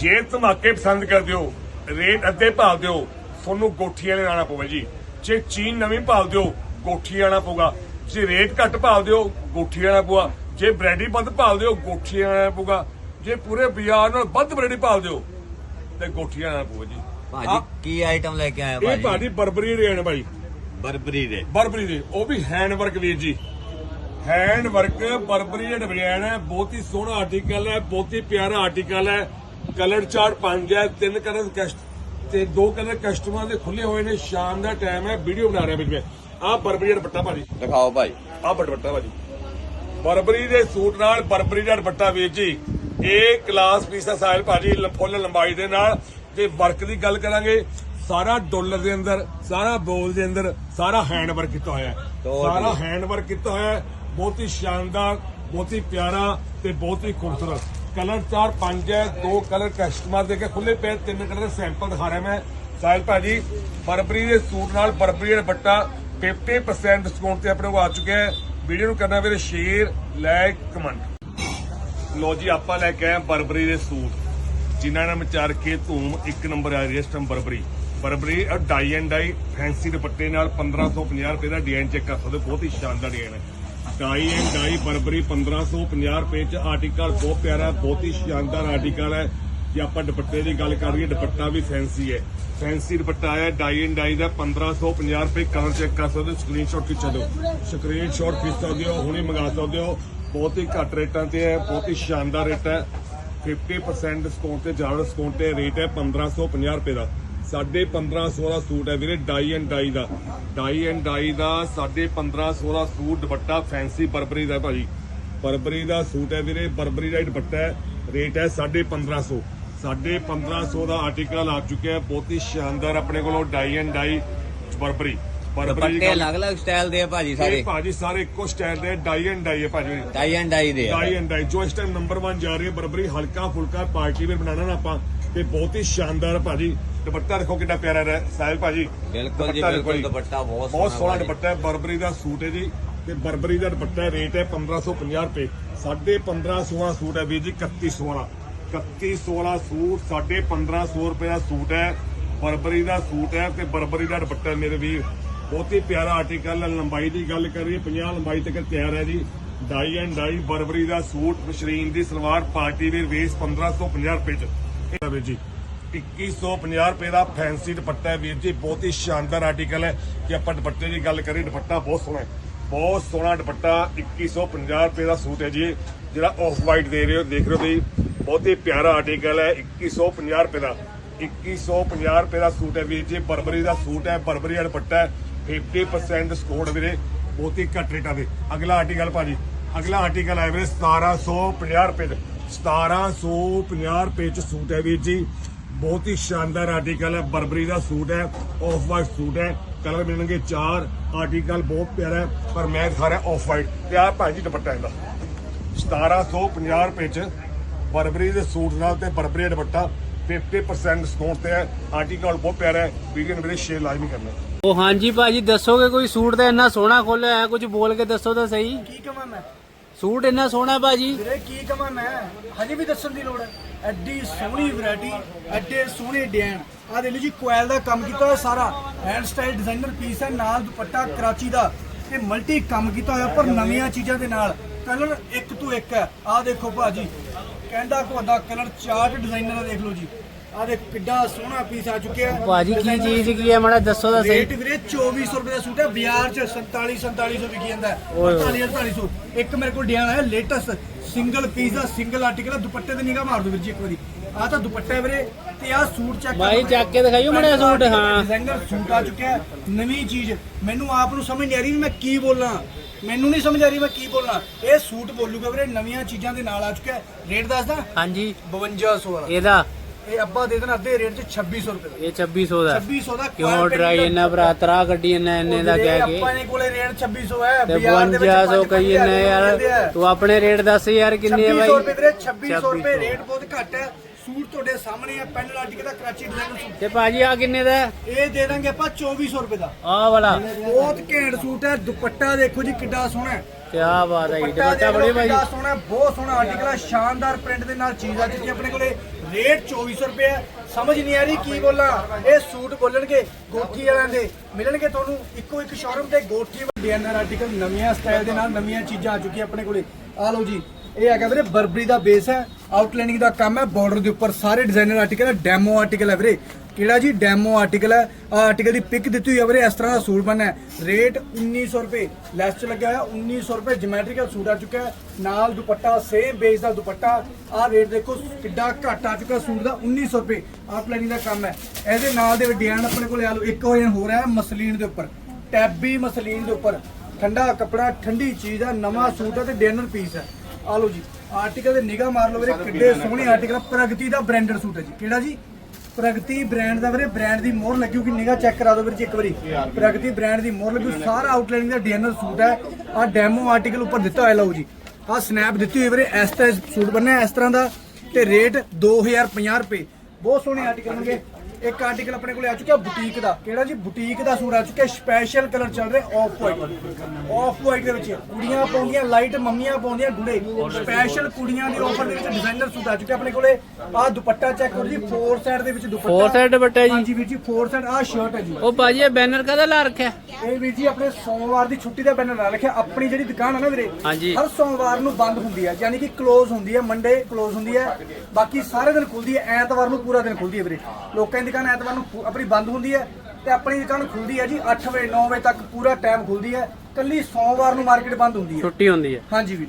ਜੇ ਧਮਾਕੇ ਪਸੰਦ ਕਰਦੇ ਹੋ ਰੇਟ ਅੱਧੇ ਭਾਲ ਦਿਓ ਤੁਹਾਨੂੰ ਗੋਠੀ ਵਾਲੇ ਆਣਾ ਪਊਗਾ ਜੀ। ਜੇ ਚੀਨ ਨਵੀਂ ਭਾਲ ਦਿਓ ਗੋਠੀ ਆਣਾ ਪਊਗਾ। ਜੇ ਰੇਟ ਘੱਟ ਭਾਲ ਦਿਓ ਗੋਠੀ ਆਣਾ ਪਊਗਾ। ਜੇ ਬ੍ਰੈਡੀ ਬੰਦ ਭਾਲ ਦਿਓ ਗੋਠੀ ਆਣਾ ਪਊਗਾ। ਜੇ ਪੂਰੇ ਬਾਜ਼ਾਰ ਨਾਲ ਵੱਧ ਬ੍ਰੈਡੀ ਭਾਲ ਦਿਓ ਤੇ ਗੋਠੀ ਆਣਾ ਪਊਗਾ ਜੀ। ਭਾਜੀ ਕੀ ਆਈਟਮ ਲੈ ਕੇ ਆਏ ਇਹ ਭਾਜੀ? ਭਾਜੀ ਬਰਬਰੀ ਨੇ ਭਾਈ। ਬਰਬਰੀ ਦੇ? ਬਰਬਰੀ ਦੇ ਉਹ ਵੀ ਹੈਂਡ ਵਰਕ ਵੀਰ ਜੀ। ਹੈਂਡ ਵਰਕ ਬਰਬਰੀ ਦੇ ਡਿਜ਼ਾਈਨ ਹੈ ਬਹੁਤ ਹੀ ਸੋਹਣਾ ਆਰਟੀਕਲ ਹੈ ਬਹੁਤ ਹੀ ਪਿਆਰਾ ਆਰਟੀਕਲ ਹੈ। ਕਲਰ ਚਾਰਟ ਪੰਜ ਹੈ ਤਿੰਨ ਕਲਰ ਕਸਟ ਤੇ ਦੋ ਕਲਰ ਕਸਟਮਰ ਦੇ ਖੁੱਲੇ ਹੋਏ ਨੇ ਸ਼ਾਮ ਦਾ ਟਾਈਮ ਹੈ ਵੀਡੀਓ ਬਣਾ ਰਿਹਾ ਵਿੱਚ ਮੈਂ। ਆਹ ਬਰਬਰੀ ਦਾ ਦੁਪੱਟਾ ਭਾਜੀ। ਦਿਖਾਓ ਭਾਈ। ਆਹ ਦੁਪੱਟਾ ਭਾਜੀ। ਬਰਬਰੀ ਦੇ ਸੂਟ ਨਾਲ ਬਰਬਰੀ ਦਾ ਦੁਪੱਟਾ ਵੀਰ ਜੀ। ਇਹ ਕਲਾਸ ਪੀਸ ਦਾ ਸਾਇਲ ਭਾਜੀ ਫੁੱਲ ਲੰਬਾਈ ਦੇ ਨਾਲ। ਤੇ ਵਰਕ ਦੀ ਗੱਲ ਕਰਾਂਗੇ ਸਾਰਾ ਡਾਲਰ ਦੇ ਅੰਦਰ ਸਾਰਾ ਬੋਲ ਦੇ ਅੰਦਰ ਸਾਰਾ ਹੈਂਡ ਵਰਕ ਕੀਤਾ ਹੋਇਆ ਸਾਰਾ। ਹੈਂਡ ਵਰਕ ਕੀਤਾ ਹੋਇਆ ਬਹੁਤ ਹੀ ਸ਼ਾਨਦਾਰ ਬਹੁਤ ਹੀ ਪਿਆਰਾ ਤੇ ਬਹੁਤ ਹੀ ਖੂਬਸੂਰਤ। ਕਲਰ ਚਾਰ, ਪੰਜ ਹੈ, ਦੋ ਕਲਰ ਕਸਟਮਰ ਦੇ ਕੇ ਖੁੱਲੇ ਪਏ, ਤਿੰਨ ਕਲਰ ਦੇ ਸੈਂਪਲ ਦਿਖਾ ਰਿਹਾ ਮੈਂ। ਸਾਹਿਲ ਭਾਜੀ, ਬਰਬਰੀ ਦੇ ਸੂਟ ਨਾਲ ਬਰਬਰੀ ਦਾ ਦੁਪੱਟਾ 50% ਡਿਸਕਾਊਂਟ ਤੇ ਆਪਣੇ ਕੋਲ ਆ ਚੁੱਕਿਆ ਹੈ। ਵੀਡੀਓ ਨੂੰ ਕਰਨਾ ਵੀਰੇ ਸ਼ੇਅਰ ਲਾਈਕ ਕਮੈਂਟ ਲੋ ਜੀ, ਆਪਾਂ ਲੈ ਕੇ ਆਏ ਬਰਬਰੀ ਦੇ ਸੂਟ। ਜਿਨ੍ਹਾਂ ਨੇ ਮਚਾਰ ਕੇ ਧੂਮ, ਇੱਕ ਨੰਬਰ ਆ ਰਹੀ ਹੈ ਇਸ time Burberry. Burberry dye and dye fancy ਦੁਪੱਟੇ ਨਾਲ 1550 ਰੁਪਏ ਦਾ ਡਿਜ਼ਾਈਨ ਚੈੱਕ ਕਰ ਸਕਦੇ ਬਹੁਤ ਹੀ ਸ਼ਾਨਦਾਰ ਡਿਜ਼ਾਈਨ ਹੈ। ਡਾਈ ਐਂਡ ਡਾਈ ਬਰਬਰੀ 1550 ਰੁਪਏ ਚ ਆਰਟੀਕਲ ਬਹੁਤ ਪਿਆਰਾ, ਬਹੁਤ ਹੀ ਸ਼ਾਨਦਾਰ ਆਰਟੀਕਲ ਹੈ। ਜੇ ਆਪਾਂ ਦੁਪੱਟੇ ਦੀ ਗੱਲ ਕਰੀਏ, ਦੁਪੱਟਾ ਵੀ ਫੈਂਸੀ ਹੈ। ਫੈਂਸੀ ਦੁਪੱਟਾ ਆਇਆ ਡਾਈ ਐਂਡ ਡਾਈ ਦਾ 1550 ਰੁਪਏ ਕਲਰ ਚੈੱਕ ਕਰ ਸਕਦੇ ਹੋ ਸਕਰੀਨਸ਼ਾਟ ਖਿੱਚ ਦਿਓ। ਹੋ ਸਕਰੀਨਸ਼ਾਟ ਖਿੱਚ ਸਕਦੇ ਹੋ ਹੁਣੇ ਮੰਗਾ ਸਕਦੇ ਹੋ। ਬਹੁਤ ਹੀ ਘੱਟ ਰੇਟਾਂ ਤੇ ਹੈ, ਬਹੁਤ ਹੀ ਸ਼ਾਨਦਾਰ ਰੇਟ ਹੈ। 50% ਡਿਸਕਾਊਂਟ ਤੇ ਜ਼ਿਆਦਾ ਡਿਸਕਾਊਂਟ ਤੇ ਰੇਟ ਹੈ 1550 ਰੁਪਏ ਦਾ। ਸਾਡੇ 1500 ਦਾ ਸੂਟ ਹੈ ਵੀਰੇ ਡਾਈ ਐਂਡ ਡਾਈ ਦਾ। ਡਾਈ ਐਂਡ ਡਾਈ ਦਾ ਸਾਡੇ 1500 ਦਾ ਸੂਟ ਦੁਪੱਟਾ ਫੈਂਸੀ ਬਰਬਰੀ ਦਾ ਭਾਜੀ। ਬਰਬਰੀ ਦਾ ਸੂਟ ਹੈ ਵੀਰੇ ਬਰਬਰੀ ਦਾ ਦੁਪੱਟਾ ਹੈ। ਰੇਟ ਹੈ 1550 ਸਾਡੇ 1500 ਦਾ ਆਰਟੀਕਲ ਆ ਚੁੱਕਿਆ ਹੈ ਬਹੁਤ ਹੀ ਸ਼ਾਨਦਾਰ ਆਪਣੇ ਕੋਲੋਂ dye and dye Burberry. Burberry ਦੀ ਦੁਪੱਟੇ ਅਲੱਗ-ਅਲੱਗ ਸਟਾਈਲ ਦੇ ਆ ਭਾਜੀ ਸਾਰੇ। ਇਹ ਭਾਜੀ ਸਾਰੇ ਇੱਕੋ ਸਟਾਈਲ ਦੇ ਡਾਈ ਐਂਡ ਡਾਈ ਹੈ ਭਾਜੀ। ਟਾਈ ਐਂਡ ਡਾਈ ਦੇ ਡਾਈ ਐਂਡ ਡਾਈ। ਜੋ ਇਸ ਟਾਈਮ ਨੰਬਰ 1 ਜਾ ਰਹੀ ਹੈ ਬਰਬਰੀ ਹਲਕਾ ਫੁਲਕਾ ਪਾਰਟੀ ਵੇਅਰ ਬਣਾਉਣਾ ਨਾ ਆਪਾਂ ਤੇ ਬਹੁਤ ਹੀ ਸ਼ਾਨਦਾਰ ਭਾਜੀ। ਦੁਪੱਟਾ ਦੇਖੋ ਕਿੰਨਾ ਪਿਆਰਾ ਹੈ ਸਾਹਿਲ ਭਾਜੀ। ਬਿਲਕੁਲ ਜੀ ਬਿਲਕੁਲ ਦੁਪੱਟਾ ਬਹੁਤ ਬਹੁਤ ਸੋਹਣਾ। ਦੁਪੱਟਾ ਹੈ ਬਰਬਰੀ ਦਾ ਸੂਟ ਹੈ ਜੀ। ਤੇ ਬਰਬਰੀ ਦਾ ਦੁਪੱਟਾ ਰੇਟ ਹੈ 1550 ਰੁਪਏ। ਸਾਡੇ 1500 ਦਾ ਸੂਟ ਹੈ ਵੀਰ ਜੀ 3100 ਵਾਲਾ 3100 ਵਾਲਾ ਸੂਟ ਸਾਡੇ 1500 ਰੁਪਏ ਦਾ ਸੂਟ ਹੈ। ਬਰਬਰੀ ਦਾ ਸੂਟ ਹੈ ਤੇ ਬਰਬਰੀ ਦਾ ਦੁਪੱਟਾ ਮੇਰੇ ਵੀਰ। ਬਹੁਤ ਹੀ ਪਿਆਰਾ ਆਰਟੀਕਲ ਹੈ ਲੰਬਾਈ ਦੀ ਗੱਲ ਕਰੀਏ 50 ਲੰਬਾਈ ਤੱਕ ਤਿਆਰ ਹੈ ਜੀ। ਡਾਈ ਐਂਡ ਡਾਈ ਬਰਬਰੀ ਦਾ ਸੂਟ ਮਸ਼ਰੀਨ ਦੀ ਸਲਵਾਰ ਪਾਰਟੀ ਵੇਅਰ ਵੇਸ 1550 ਰੁਪਏ ਚ। ਇਹ ਵੀਰ ਜੀ 2150 ਰੁਪਏ ਦਾ ਫੈਂਸੀ ਦੁਪੱਟਾ ਹੈ ਵੀਰ ਜੀ, ਬਹੁਤ ਹੀ ਸ਼ਾਨਦਾਰ ਆਰਟੀਕਲ ਹੈ ਜੇ ਆਪਾਂ ਦੁਪੱਟੇ ਦੀ ਗੱਲ ਕਰੀਏ, ਦੁਪੱਟਾ ਬਹੁਤ ਸੋਹਣਾ ਹੈ। ਬਹੁਤ ਸੋਹਣਾ ਦੁਪੱਟਾ 2150 ਰੁਪਏ ਦਾ ਸੂਟ ਹੈ ਜੀ, ਜਿਹੜਾ ਆਫ ਵਾਈਟ ਦੇ ਰਹੇ ਹੋ, ਦੇਖ ਰਹੇ ਹੋ ਤੁਸੀਂ, ਬਹੁਤ ਹੀ ਪਿਆਰਾ ਆਰਟੀਕਲ ਹੈ 2150 ਰੁਪਏ ਦਾ। 2150 ਰੁਪਏ ਦਾ ਸੂਟ ਹੈ ਵੀਰ ਜੀ, ਬਰਬਰੀ ਦਾ ਸੂਟ ਹੈ, ਬਰਬਰੀ ਦਾ ਦੁਪੱਟਾ ਹੈ 50% ਡਿਸਕਾਊਂਟ ਵੀਰੇ, ਬਹੁਤ ਹੀ ਘੱਟ ਰੇਟਾਂ ਦੇ ਅਗਲਾ ਆਰਟੀਕਲ ਭਾਜੀ, ਅਗਲਾ ਆਰਟੀਕਲ ਹੈ ਵੀਰੇ 1750 ਰੁਪਏ ਦਾ 1750 ਰੁਪਏ ਚ ਸੂਟ ਹੈ ਵੀਰ ਜੀ ਬਹੁਤ ਹੀ ਸ਼ਾਨਦਾਰ ਆਰਟੀਕਲ ਹੈ। ਬਰਬਰੀ ਦਾ ਸੂਟ ਹੈ ਆਫ ਵਾਈਟ ਸੂਟ ਹੈ। ਕਲਰ ਮਿਲਣਗੇ ਚਾਰ। ਆਰਟੀਕਲ ਬਹੁਤ ਪਿਆਰਾ ਹੈ ਪਰ ਮੈਂ ਦਿਖਾ ਰਿਹਾ ਆਫ ਵਾਈਟ ਤੇ ਆਹ ਭਾਜੀ ਦੁਪੱਟਾ ਇਹਦਾ। 1750 ਰੁਪਏ ਚ ਬਰਬਰੀ ਦੇ ਸੂਟ ਨਾਲ ਤੇ ਬਰਬਰੀ ਦਾ ਦੁਪੱਟਾ 50% ਡਿਸਕਾਊਂਟ ਤੇ ਹੈ। ਆਰਟੀਕਲ ਬਹੁਤ ਪਿਆਰਾ ਹੈ। ਵੀਡੀਓ ਨੂੰ ਵੀਰੇ ਸ਼ੇਅਰ ਲਾਜ਼ਮੀ ਕਰਨਾ। ਉਹ ਹਾਂਜੀ ਭਾਜੀ ਦੱਸੋਗੇ ਕੋਈ ਸੂਟ ਦਾ ਇੰਨਾ ਸੋਹਣਾ ਖੋਲਿਆ ਹੈ? ਕੁਝ ਬੋਲ ਕੇ ਦੱਸੋ ਤਾਂ ਸਹੀ। ਕੀ ਕਵਾਂ ਮੈਂ? ਸੂਟ ਇੰਨਾ ਸੋਹਣਾ ਭਾਜੀ। ਵੀਰੇ ਕੀ ਕਵਾਂ ਮੈਂ? ਹਜੇ ਵੀ ਦੱਸਣ ਦੀ ਲੋੜ ਹੈ। ਐਡੀ ਸੋਹਣੀ ਵੈਰਾਈਟੀ ਐਡੇ ਸੋਹਣੇ ਡਿਜ਼ਾਈਨ। ਆ ਦੇ ਲਓ ਜੀ ਕੋਇਲ ਦਾ ਕੰਮ ਕੀਤਾ ਹੋਇਆ ਸਾਰਾ। ਹੈਂਡ ਸਟਾਈਲ ਡਿਜ਼ਾਈਨਰ ਪੀਸ ਹੈ, ਨਾਲ ਦੁਪੱਟਾ ਕਰਾਚੀ ਦਾ। ਤੇ ਮਲਟੀ ਕੰਮ ਕੀਤਾ ਹੋਇਆ, ਪਰ ਨਵੀਆਂ ਚੀਜ਼ਾਂ ਦੇ ਨਾਲ। ਕਲਰ ਇੱਕ ਤੋਂ ਇੱਕ ਹੈ। ਆ ਦੇਖੋ ਭਾਜੀ ਕਹਿੰਦਾ ਕੋਦਾ ਕਲਰ ਚਾਰਟ ਡਿਜ਼ਾਈਨਰ ਦੇਖ ਲਓ ਜੀ। ਆ ਦੇ ਕਿੱਡਾ ਸੋਹਣਾ ਪੀਸ ਆ ਚੁੱਕਿਆ। ਹੈ ਭਾਜੀ ਕੀ Designer ਚੀਜ਼ ਕੀ ਹੈ ਮਾੜਾ ਦੱਸੋ ਤਾਂ ਰੇਟ ਸਹੀ ਵੀਰੇ 2400 ਰੁਪਏ ਦਾ ਸੂਟ ਹੈ ਬਾਜ਼ਾਰ 'ਚ 47 4700 ਵਿਕੀ ਜਾਂਦਾ ਹੈ। ਓਏ ਹੋਏ। 48 4800 ਇੱਕ ਮੇਰੇ ਕੋਲ ਡਿਜ਼ਾਈਨ ਆਇਆ ਲੇਟੈਸਟ ਸਿੰਗਲ ਪੀਸ ਦਾ ਸਿੰਗਲ ਆਰਟੀਕਲ ਹੈ ਦੁਪੱਟੇ ਤੇ ਨਿਗਾਹ ਮਾਰ ਦਿਓ ਵੀਰ ਜੀ ਇੱਕ ਵਾਰੀ। ਆ ਤਾਂ ਦੁਪੱਟਾ ਹੈ ਵੀਰੇ ਤੇ ਆ ਸੂਟ ਚੈੱਕ ਭਾਈ ਚੱਕ ਕੇ ਦਿਖਾਈਓ ਮਾੜਾ ਜਿਹਾ ਸੂਟ, ਹਾਂ। ਡਿਜ਼ਾਈਨਰ ਸੂਟ ਆ ਚੁੱਕਿਆ ਹੈ ਨਵੀਂ ਚੀਜ਼। ਮੈਨੂੰ ਆਪ ਨੂੰ ਸਮਝ ਨਹੀਂ ਆ ਰਹੀ ਵੀ ਮੈਂ ਕੀ ਬੋਲਾਂ। ਮੈਨੂੰ ਨਹੀਂ ਸਮਝ ਆ ਰਹੀ ਮੈਂ ਕੀ ਬੋਲਾਂ। ਇਹ ਸੂਟ ਬੋਲੂਗਾ ਵੀਰੇ ਨਵੀਆਂ ਚੀਜ਼ਾਂ ਦੇ ਨਾਲ ਆ ਚੁੱਕਿਆ ਹੈ। ਰੇਟ ਦੱਸਦਾ? ਹਾਂਜੀ। 5200 ਵਾਲਾ। ਇਹਦਾ ਇਹ ਅੱਬਾ ਦੇ ਦੇਣਾ ਅੱਧੇ ਰੇਟ 'ਚ 2600 ਰੁਪਏ ਦਾ। ਇਹ 2600 ਦਾ। 2600 ਦਾ ਕਿਉਂ coil ਡਰਾਈ painting ਇੰਨਾ ਭਰਾ ਤਰਾ ਗੱਡੀ ਇੰਨਾ ਇੰਨੇ ਦਾ ਕਹਿ ਕੇ। ਆਪਾਂ ਨੇ ਕੋਲੇ ਰੇਟ 2600 ਹੈ ਤੇ ਬਾਜ਼ਾਰ ਦੇ ਵਿੱਚ 5200 ਪੰਜ ਕਹੀ ਪੰਜ ਇੰਨਾ ਹਜ਼ਾਰ ਦੇ ਯਾਰ ਆ। ਤੂੰ ਆਪਣੇ ਰੇਟ ਦੱਸ ਯਾਰ ਕਿੰਨੇ ਹੈ 2600 ਰੁਪਏ ਭਾਈ ਵੀਰੇ 2600 ਰੁਪਏ 2600 ਰੇਟ ਬਹੁਤ ਘੱਟ ਹੈ। ਸੂਟ ਤੁਹਾਡੇ ਸਾਹਮਣੇ ਹੈ ਪੈਨ ਲਾਟਿਕ ਦਾ ਕਰਾਚੀ ਡਿਜ਼ਾਈਨ ਸੂਟ। ਤੇ ਭਾਜੀ ਆ ਕਿੰਨੇ ਦਾ? ਹੈ? ਇਹ ਦੇ ਦਾਂਗੇ ਆਪਾਂ 2400 ਰੁਪਏ ਦਾ। ਆਹ ਵਾਲਾ। ਬਹੁਤ ਘੈਂਟ ਸੂਟ ਹੈ ਦੁਪੱਟਾ ਦੇਖੋ ਜੀ ਕਿੱਡਾ ਸੋਹਣਾ ਹੈ। ਕੀ ਬਾਤ ਹੈ ਦੁਪੱਟਾ ਦੁਪੱਟਾ ਦੇਖ ਬੜੇ ਲਓ ਭਾਈ। ਕਿੱਡਾ ਸੋਹਣਾ ਹੈ, ਬਹੁਤ ਸੋਹਣਾ ਆਰਟੀਕਲ ਹੈ ਸ਼ਾਨਦਾਰ ਪ੍ਰਿੰਟ ਦੇ ਨਾਲ ਚੀਜ਼ ਆ ਚੁੱਕੀ ਹੈ ਆਪਣੇ ਕੋਲੇ ਰੇਟ 2400 ਰੁਪਏ ਸਮਝ ਨਹੀਂ ਆ ਰਹੀ ਕੀ ਬੋਲਾਂ। ਇਹ ਸੂਟ ਬੋਲਣਗੇ ਗੋਠੀ ਵਾਲਿਆਂ ਦੇ। ਮਿਲਣਗੇ ਤੁਹਾਨੂੰ ਇੱਕੋ ਇੱਕ ਸ਼ੋਰੂਮ ਤੇ ਗੋਠੀ ਡਿਜ਼ਾਈਨਰ ਆਰਟੀਕਲ ਨਵੀਆਂ ਸਟਾਈਲ ਦੇ ਨਾਲ ਨਵੀਆਂ ਚੀਜ਼ਾਂ ਆ ਚੁੱਕੀਆਂ ਆਪਣੇ ਕੋਲੇ। ਆ ਲਓ ਜੀ, ਇਹ ਹੈਗਾ ਵੀਰੇ ਬਰਬਰੀ ਦਾ ਬੇਸ ਹੈ। ਆਊਟਲਾਈਨਿੰਗ ਦਾ ਕੰਮ ਹੈ ਬਾਰਡਰ ਦੇ ਉੱਪਰ ਸਾਰੇ ਡਿਜ਼ਾਈਨਰ ਆਰਟੀਕਲ ਹੈ ਡੈਮੋ ਆਰਟੀਕਲ ਹੈ ਵੀਰੇ। ਕਿਹੜਾ ਜੀ ਡੈਮੋ ਆਰਟੀਕਲ ਹੈ? ਆ ਆਰਟੀਕਲ ਦੀ ਪਿਕ ਦਿੱਤੀ ਹੋਈ ਹੈ ਵੀਰੇ ਇਸ ਤਰ੍ਹਾਂ ਦਾ ਸੂਟ ਬਣਨਾ ਹੈ। ਰੇਟ 1900 ਰੁਪਏ ਲੈਸ ਚ ਲੱਗਿਆ ਹੋਇਆ 1900 ਰੁਪਏ ਜਿਓਮੈਟ੍ਰੀਕਲ ਸੂਟ ਆ ਚੁੱਕਾ ਹੈ। ਨਾਲ ਦੁਪੱਟਾ ਸੇਮ ਬੇਸ ਦਾ ਦੁਪੱਟਾ। ਆ ਰੇਟ ਦੇਖੋ ਕਿੱਡਾ ਘੱਟ ਆ ਚੁੱਕਾ ਸੂਟ ਦਾ 1900 ਰੁਪਏ। ਆ ਪਲੈਨਿੰਗ ਦਾ ਕੰਮ ਹੈ। ਇਹਦੇ ਨਾਲ ਦੇ ਡਿਜ਼ਾਈਨ ਆਪਣੇ ਕੋਲ ਆ ਲਓ ਇੱਕ ਹੋ ਹੋ ਰਿਹਾ ਮਸਲੀਨ ਦੇ ਉੱਪਰ। ਟੈਬੀ ਮਸਲੀਨ ਦੇ ਉੱਪਰ। ਠੰਡਾ ਕੱਪੜਾ ਠੰਡੀ ਚੀਜ਼ ਆ ਨਵਾਂ ਸੂਟ ਹੈ ਤੇ ਡਿਜ਼ਾਈਨਰ ਪੀਸ ਹੈ ਆ ਲਓ ਜੀ ਆਰਟੀਕਲ ਦੇ ਨਿਗਾਹ ਮਾਰ ਲਓ ਵੀਰੇ ਕਿੱਡੇ ਸੋਹਣੇ ਆਰਟੀਕਲ ਪ੍ਰਗਤੀ ਦਾ ਬ੍ਰਾਂਡਡ ਸੂਟ ਹੈ ਜੀ। ਕਿਹੜਾ ਜੀ? ਪ੍ਰਗਤੀ ਬ੍ਰਾਂਡ ਦਾ ਵੀਰੇ ਬ੍ਰਾਂਡ ਦੀ ਮੋਹਰ ਲੱਗੀ ਹੋਊਗੀ ਨਿਗਾਹ ਚੈੱਕ ਕਰਾ ਦਿਓ ਵੀਰੇ ਜੀ ਇੱਕ ਵਾਰੀ। ਪ੍ਰਗਤੀ ਬ੍ਰਾਂਡ ਦੀ ਮੋਹਰ ਲੱਗੀ ਹੋਈ, ਸਾਰਾ ਆਊਟਲਾਈਨਿੰਗ ਦਾ ਡਿਜ਼ਾਈਨਰ ਸੂਟ ਹੈ। ਆ ਡੈਮੋ ਆਰਟੀਕਲ ਉੱਪਰ ਦਿੱਤਾ ਹੋਇਆ ਲਓ ਜੀ। ਆ ਸਨੈਪ ਦਿੱਤੀ ਹੋਈ ਵੀਰੇ ਇਸ ਤਰ੍ਹਾਂ ਸੂਟ ਬਣਿਆ ਇਸ ਤਰ੍ਹਾਂ ਦਾ। ਤੇ ਰੇਟ 2050 ਰੁਪਏ। ਬਹੁਤ ਸੋਹਣੇ ਆਰਟੀਕਲ ਹੋਣਗੇ ਇੱਕ ਆਰਟੀਕਲ ਆਪਣੇ ਕੋਲੇ ਆ ਚੁੱਕਿਆ ਬੁਟੀਕ ਦਾ। ਕਿਹੜਾ ਜੀ? ਬੁਟੀਕ ਦਾ ਸੂਟ ਆ ਚੁੱਕਿਆ ਸਪੈਸ਼ਲ ਕਲਰ ਚੱਲ ਰਿਹਾ ਆਫ ਵਾਈਟ ਆਫ ਵਾਈਟ ਦੇ ਵਿੱਚ ਕੁੜੀਆਂ ਪਾਉਂਦੀਆਂ ਲਾਈਟ ਮੰਮੀਆਂ ਪਾਉਂਦੀਆਂ ਗੂੜੇ ਸਪੈਸ਼ਲ ਕੁੜੀਆਂ ਦੀ ਆਫਰ ਦੇ ਵਿੱਚ ਡਿਜ਼ਾਈਨਰ ਸੂਟ ਆ ਚੁੱਕਿਆ ਆਪਣੇ ਕੋਲੇ। ਆ ਦੁਪੱਟਾ ਚੈੱਕ ਕਰੋ ਜੀ ਫੋਰ ਸਾਈਡ ਦੇ ਵਿੱਚ ਦੁਪੱਟਾ। Four side ਦੁਪੱਟਾ ਜੀ? ਹਾਂਜੀ ਵੀਰ ਜੀ ਫੋਰ ਸਾਈਡ ਆ ਸ਼ਰਟ ਹੈ ਜੀ। ਉਹ ਭਾਜੀ ਇਹ ਬੈਨਰ ਕਦਾ ਲਾ ਰੱਖਿਆ? ਇਹ ਵੀਰ ਜੀ ਆਪਣੇ ਸੋਮਵਾਰ ਦੀ ਛੁੱਟੀ ਦਾ ਬੈਨਰ ਲਾ ਰੱਖਿਆ। ਆਪਣੀ ਜਿਹੜੀ ਦੁਕਾਨ ਹੈ ਨਾ ਵੀਰੇ ਹਾਂਜੀ। ਹਰ ਸੋਮਵਾਰ ਨੂੰ ਬੰਦ ਹੁੰਦੀ ਹੈ ਯਾਨੀ ਕਿ ਕਲੋਜ਼ ਹੁੰਦੀ ਹੈ ਮੰਡੇ ਕਲੋਜ਼ ਹੁੰਦੀ ਹੈ ਬਾਕੀ ਸਾਰੇ ਦਿਨ ਖੁੱਲਦੀ ਹੈ ਐਤਵਾਰ ਨੂੰ ਪੂਰਾ ਦਿਨ ਖੁੱਲਦੀ ਹੈ ਵੀਰੇ। ਲੋਕਾਂ ਦੁਕਾਨ ਐਤਵਾਰ ਨੂੰ ਆਪਣੀ ਬੰਦ ਹੁੰਦੀ ਹੈ ਤੇ ਆਪਣੀ ਦੁਕਾਨ ਖੁੱਲਦੀ ਹੈ ਜੀ 8 ਵਜੇ 9 ਵਜੇ ਤੱਕ ਪੂਰਾ ਟਾਈਮ ਖੁੱਲਦੀ ਹੈ। ਕੱਲੀ ਸੋਮਵਾਰ ਨੂੰ ਮਾਰਕੀਟ ਬੰਦ ਹੁੰਦੀ ਹੈ। ਛੁੱਟੀ ਹੁੰਦੀ ਹੈ। ਹਾਂਜੀ ਵੀਰ